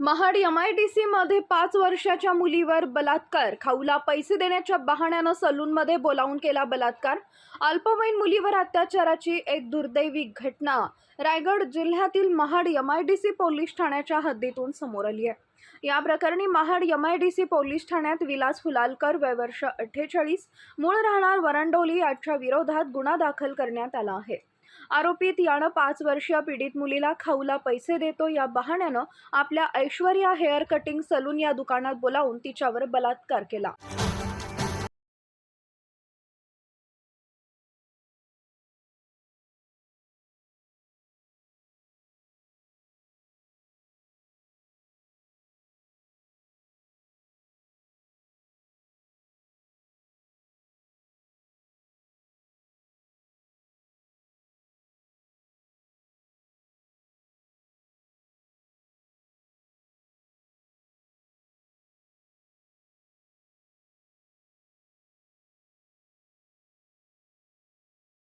Mahad M I D सीमध्ये पाच वर्षाच्या मुलीवर बलात्कार. खाऊला पैसे देण्याच्या बहाण्यानं सलूनमध्ये बोलावून केला बलात्कार. अल्पवयीन मुलीवर अत्याचाराची एक दुर्दैवी घटना. रायगड जिल्ह्यातील Mahad M I D C police ठाण्याच्या हद्दीतून समोर आली आहे. या प्रकरणी Mahad M I D C police ठाण्यात विलास फुलालकर वय वर्ष अठ्ठेचाळीस मूळ राहणार वरंडोली याच्या विरोधात गुन्हा दाखल करण्यात आला आहे. आरोपीत यानं पाच वर्षीय पीडित मुलीला खाऊला पैसे देतो. या बहाण्यानं आपल्या ऐश्वर्या हेअर कटिंग सलून या दुकानात बोलावून तिच्यावर बलात्कार केला.